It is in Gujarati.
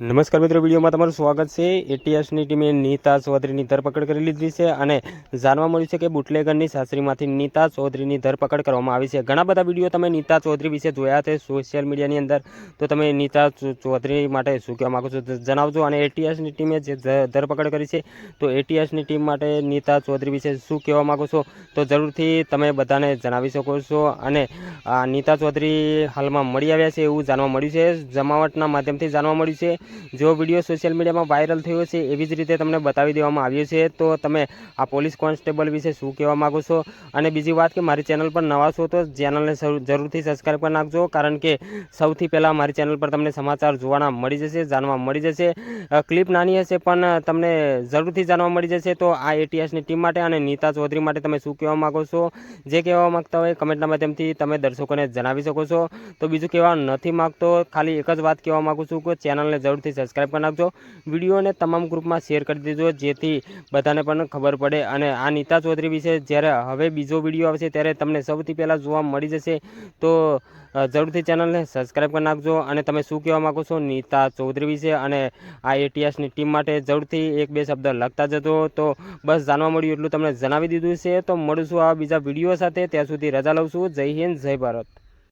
નમસ્કાર મિત્રો, વિડીયોમાં તમારું સ્વાગત છે. એટીએસની ટીમે નીતા ચૌધરીની ધરપકડ કરી લીધી છે અને જાણવા મળ્યું છે કે બુટલેગરની સાસરીમાંથી નીતા ચૌધરીની ધરપકડ કરવામાં આવી છે. ઘણા બધા વીડિયો તમે નીતા ચૌધરી વિશે જોયા છે સોશિયલ મીડિયાની અંદર. તો તમે નીતા ચૌધરી માટે શું કહેવા માગો છો? જણાવજો અને એટીએસની ટીમે જે ધરપકડ કરી છે, તો એટીએસની ટીમ માટે નીતા ચૌધરી વિશે શું કહેવા માગો છો? તો જરૂરથી તમે બધાને જણાવી શકો છો અને નીતા ચૌધરી હાલમાં મળી આવ્યા છે એવું જાણવા મળ્યું છે. જમાવટના માધ્યમથી જાણવા મળ્યું છે. જો વીડિયો સોશિયલ મીડિયામાં વાયરલ થયો છે, એવી જ રીતે તમને બતાવી દેવામાં આવ્યો છે. તો તમે આ પોલીસ કોન્સ્ટેબલ વિશે શું કહેવા માગો છો? અને બીજી વાત કે મારી ચેનલ પર નવા છો તો ચેનલને જરૂરથી સબસ્ક્રાઈબ કરી નાખજો, કારણ કે સૌથી પહેલાં મારી ચેનલ પર તમને સમાચાર જોવાના મળી જશે, જાણવા મળી જશે. ક્લિપ નાની હશે, પણ તમને જરૂરથી જાણવા મળી જશે. તો આ એટીએસની ટીમ માટે અને નીતા ચૌધરી માટે તમે શું કહેવા માગો છો? જે કહેવા માગતા હોય કમેન્ટના માધ્યમથી તમે દર્શકોને જણાવી શકો છો. તો બીજું કહેવા નથી માગતો, ખાલી એક જ વાત કહેવા માગું છું કે ચેનલને જરૂરથી સબસ્ક્રાઈબ કરી નાખજો. વિડીયોને તમામ ગ્રુપમાં શેર કરી દેજો, જેથી બધાને પણ ખબર પડે. અને આ નીતા ચૌધરી વિશે જ્યારે હવે બીજો વીડિયો આવશે ત્યારે તમને સૌથી પહેલાં જોવા મળી જશે. તો જરૂરથી ચેનલને સબસ્ક્રાઈબ કરી નાખજો અને તમે શું કહેવા માગો છો નીતા ચૌધરી વિશે અને આ એટીએસની ટીમ માટે જરૂરથી એક બે શબ્દ લખતા જતો તો બસ જાણવા મળ્યું એટલું તમને જણાવી દીધું છે. તો મળીશું આ બીજા વીડિયો સાથે. ત્યાં સુધી રજા લઉં છું. જય હિન્દ, જય ભારત.